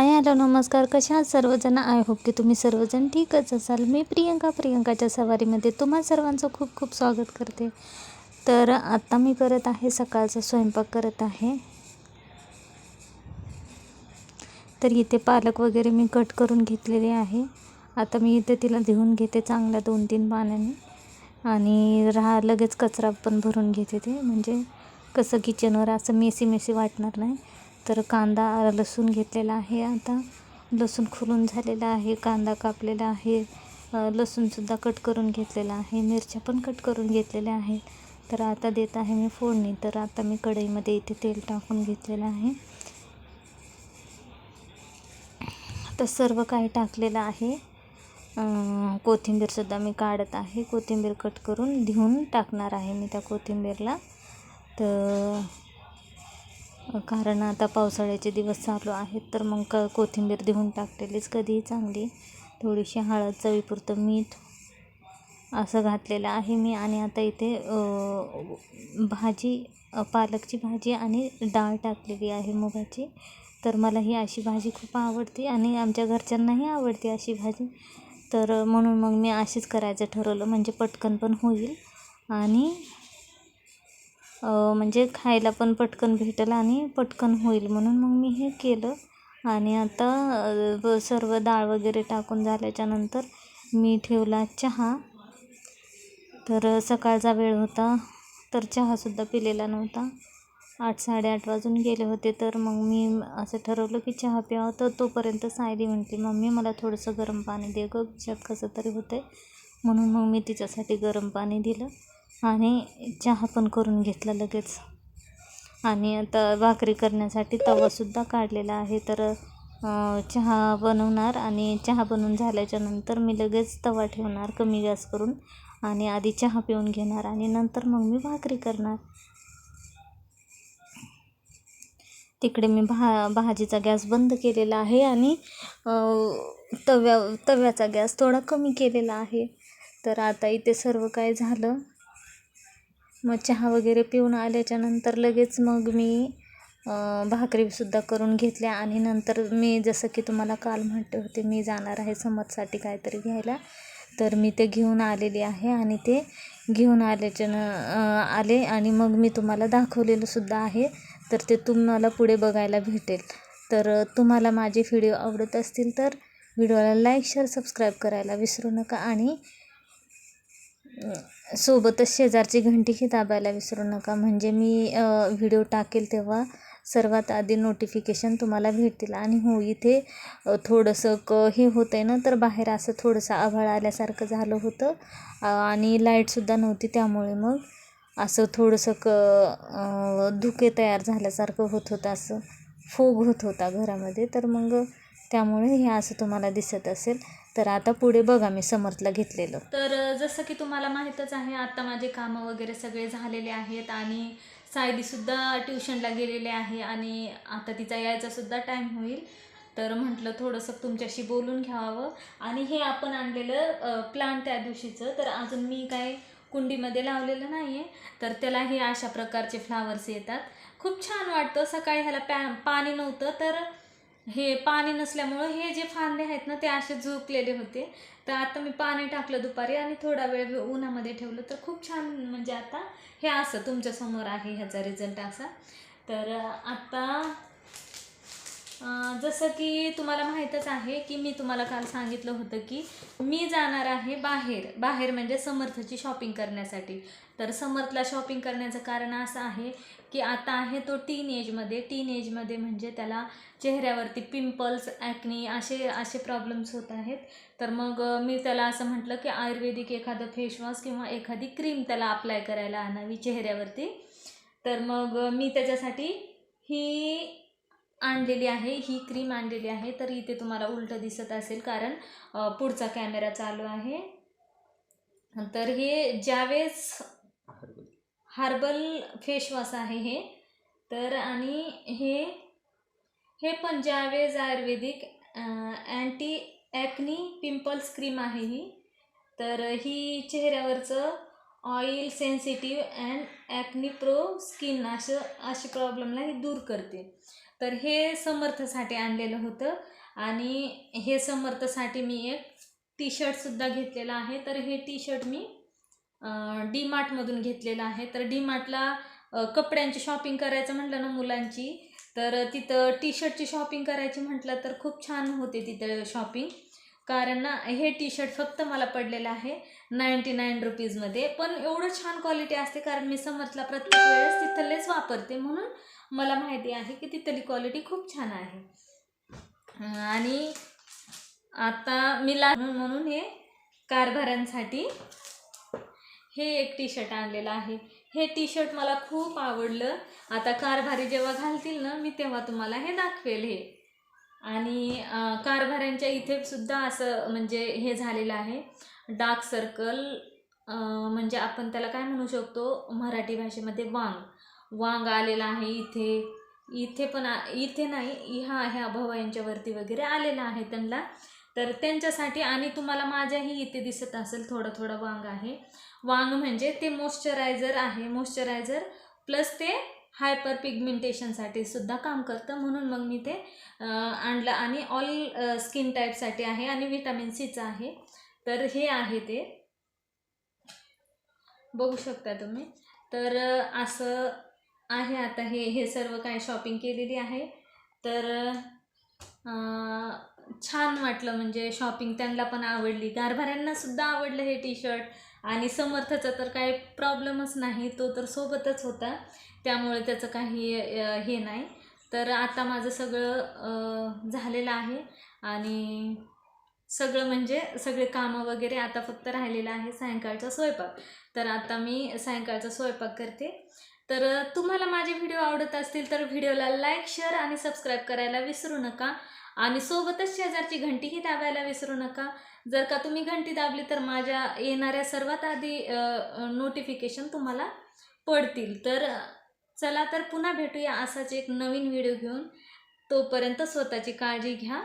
Hi hello नमस्कार. कशा आहात सर्वजण? आय होप की तुम्ही सर्वजण ठीकच असाल. मी प्रियंका प्रियंकाच्या सवारीमध्ये तुम्हा सर्वांचं खूप खूप स्वागत करते. तर आत्ता मी करत आहे सकाळचा स्वयंपाक करत आहे. तर इथे पालक वगैरे मी कट करून घेतलेले आहे. आता मी इथे तिला धुवून घेते चांगल्या दोन तीन पाण्याने आणि राहा लगेच कचरा पण भरून घेते ते. म्हणजे कसं किचनवर असं मेसी मेसी वाटणार नाही. तर कांदा लसूण घेतलेला आहे. आता लसूण खुलून झालेला आहे. कांदा कापलेला आहे. लसूणसुद्धा कट करून घेतलेला आहे. मिरच्या पण कट करून घेतलेल्या आहेत. तर आता देत आहे मी फोडणी. तर आता मी कढईमध्ये इथे तेल टाकून घेतलेलं आहे. तर सर्व काही टाकलेलं आहे. कोथिंबीरसुद्धा मी काढत आहे. कोथिंबीर कट करून धुवून टाकणार आहे मी त्या कोथिंबीरला. तर कारण आता पावसाळ्याचे दिवस चालू आहेत तर मग क कोथिंबीर देऊन टाकलेलीच कधीही चांगली. थोडीशी हळद चवीपुरतं मीठ असं घातलेलं आहे मी. आणि आता इथे भाजी पालकची भाजी आणि डाळ टाकलेली आहे मुगाची. तर मला ही अशी भाजी खूप आवडते आणि आमच्या घरच्यांनाही आवडते अशी भाजी. तर म्हणून मग मी अशीच करायचं ठरवलं म्हणजे पटकन पण होईल. आणि म्हणजे खायला पण पटकन भेटेल आणि पटकन होईल म्हणून मग मी हे केलं. आणि आता सर्व डाळ वगैरे टाकून झाल्याच्यानंतर मी ठेवला चहा. तर सकाळचा वेळ होता तर चहासुद्धा पिलेला नव्हता. आठ साडेआठ वाजून गेले होते तर मग मी असं ठरवलं की चहा प्यावं. तर तोपर्यंत सायली म्हणते मम्मी मला थोडंसं गरम पाणी दे गं कसं तरी होतं आहे म्हणून मग मी तिच्यासाठी गरम पाणी दिलं. आणि चहा पण करून घेतला लगेच. आणि आता भाकरी करण्यासाठी तवासुद्धा काढलेला आहे. तर चहा बनवणार आणि चहा बनवून झाल्याच्यानंतर मी लगेच तवा ठेवणार कमी गॅस करून आणि आधी चहा पिऊन घेणार आणि नंतर मग मी भाकरी करणार. तिकडे मी भा भाजीचा गॅस बंद केलेला आहे आणि तव्या तव्याचा गॅस थोडा कमी केलेला आहे. तर आता इथे सर्व काय झालं? मग चहा वगैरे पिऊन आल्याच्यानंतर लगेच मग मी भाकरीसुद्धा करून घेतल्या आणि नंतर मी जसं की तुम्हाला काल म्हणते होते मी जाणार आहे समजसाठी काहीतरी घ्यायला. तर मी ते घेऊन आलेली आहे आणि ते घेऊन आल्याच्यानं आले आणि मग मी तुम्हाला दाखवलेलं सुद्धा आहे. तर ते तुम्हाला पुढे बघायला भेटेल. तर तुम्हाला माझे व्हिडिओ आवडत असतील तर व्हिडिओला लाईक शेअर सबस्क्राईब करायला विसरू नका आणि सोबतच शेजारची घंटीही दाबायला विसरू नका. म्हणजे मी व्हिडिओ टाकेल तेव्हा सर्वात आधी नोटिफिकेशन तुम्हाला भेटतील. आणि हो इथे थोडंसं क हे होतं आहे ना तर बाहेर असं थोडंसं आभाळ आल्यासारखं झालं होतं. आणि लाईटसुद्धा नव्हती त्यामुळे मग असं थोडंसं क धुके तयार झाल्यासारखं होत होतं. असं फोग होत होता घरामध्ये. तर मग त्यामुळे हे असं तुम्हाला दिसत असेल. तर आता पुढे बघा मी समर्थला घेतलेलं. तर जसं की तुम्हाला माहीतच आहे आता माझे कामं वगैरे सगळे झालेले आहेत आणि सायलीसुद्धा ट्युशनला गेलेले आहे आणि आता तिचा यायचासुद्धा टाईम होईल. तर म्हटलं थोडंसं तुमच्याशी बोलून घ्यावं. आणि हे आपण आणलेलं प्लांट त्या दिवशीचं. तर अजून मी काय कुंडीमध्ये लावलेलं नाही आहे तर त्याला हे अशा प्रकारचे फ्लावर्स येतात. खूप छान वाटतं. सकाळी ह्याला पॅ पाणी नव्हतं तर हे पाणी नसल्यामुळं हे जे फांदे आहेत ना ते असे झुकलेले होते. तर आता मी पाणी टाकलं दुपारी आणि थोडा वेळ उन्हामध्ये ठेवलं. तर खूप छान म्हणजे आता हे असं तुमच्यासमोर आहे ह्याचा रिझल्ट असा. तर आता जसं की तुम्हाला माहीतच आहे की मी तुम्हाला काल सांगितलं होतं की मी जाणार आहे बाहेर. बाहेर म्हणजे समर्थची शॉपिंग करण्यासाठी. तर समर्थला शॉपिंग करण्याचं कारण असं आहे की आता आहे तो टीन एजमध्ये टीन एजमध्ये म्हणजे त्याला चेहऱ्यावरती पिंपल्स ॲक्नी असे असे प्रॉब्लेम्स होत आहेत. तर मग मी त्याला असं म्हटलं की आयुर्वेदिक एखादं फेसवॉश किंवा एखादी क्रीम त्याला अप्लाय करायला आणावी चेहऱ्यावरती. तर मग मी त्याच्यासाठी ही आणलेली आहे ही क्रीम आणलेली आहे तर इथे तुम्हाला उलटं दिसत असेल कारण पुढचा कॅमेरा चालू आहे. तर हे ज्यावेळेस हार्बल फेशवॉश आहे हे तर आणि हे हे पण ज्यावेळेस Ayurvedic anti acne pimples cream आहे ही तर ही चेहऱ्यावरचं oil sensitive and acne pro skin असं अशी प्रॉब्लेमला ही दूर करते. तर हे समर्थसाठी आणलेलं होतं. आणि हे समर्थसाठी मी एक टी शर्टसुद्धा घेतलेलं आहे. तर हे टी शर्ट मी डी मार्टमधून घेतलेलं आहे. तर डी मार्टला कपड्यांची शॉपिंग करायचं म्हटलं ना मुलांची तर तिथं टी शर्टची शॉपिंग करायची म्हटलं तर खूप छान होते तिथं शॉपिंग कारण ना हे टी शर्ट फक्त मला पडलेलं आहे नाईंटी नाईन रुपीजमध्ये पण एवढं छान क्वालिटी असते कारण मी समर्थला प्रत्येक वेळेस तिथलेच वापरते. म्हणून मला माहिती आहे की तिथली क्वालिटी खूप छान आहे. आणि आता मी ला म्हणून म्हणून हे कारभाऱ्यांसाठी हे एक टी शर्ट आणलेलं आहे. हे टी शर्ट मला खूप आवडलं. आता कारभारी जेव्हा घालतील ना मी तेव्हा तुम्हाला हे दाखवेल हे. आणि कारभाऱ्यांच्या इथे सुद्धा असं म्हणजे हे झालेलं आहे. डार्क सर्कल म्हणजे आपण त्याला काय म्हणू शकतो? मराठी भाषेमध्ये वांग. वांग आलेला आहे इथे. इथे पण इथे नाही ह्या ह्या भवायांच्यावरती वगैरे आलेला आहे त्यांना. तर त्यांच्यासाठी आणि तुम्हाला माझ्याही इथे दिसत असेल थोडं थोडं वांग आहे. वांग म्हणजे ते मॉइश्चरायझर आहे. मॉइश्चरायझर प्लस ते हायपर पिगमेंटेशनसाठी सुद्धा काम करतं. म्हणून मग मी ते आणलं. आणि ऑल स्किन टाईपसाठी आहे आणि व्हिटॅमिन सीचं आहे. तर हे आहे ते. बघू शकता तुम्ही. तर असं आहे आता हे. हे सर्व काय शॉपिंग केलेली आहे. तर छान वाटलं म्हणजे शॉपिंग त्यांना पण आवडली. गारभाऱ्यांनासुद्धा आवडलं हे टी शर्ट आणि समर्थचा तर काही प्रॉब्लेमच नाही तो तर सोबतच होता. त्यामुळे त्याचं काही हे नाही. तर आता माझं सगळं झालेलं आहे. आणि सगळं म्हणजे सगळे कामं वगैरे आता फक्त राहिलेलं आहे सायंकाळचा स्वयंपाक. तर आता मी सायंकाळचा स्वयंपाक करते. तर तुम्हाला माझे व्हिडिओ आवडत असतील तर व्हिडिओला लाईक शेअर आणि सबस्क्राईब करायला विसरू नका. आणि सोबतच शेजारची घंटीही दाबायला विसरू नका. जर का तुम्ही घंटी दाबली तर माझ्या येणाऱ्या सर्वात आधी नोटिफिकेशन तुम्हाला पडतील. तर चला तर पुन्हा भेटूया असाच एक नवीन व्हिडिओ घेऊन. तोपर्यंत स्वतःची काळजी घ्या.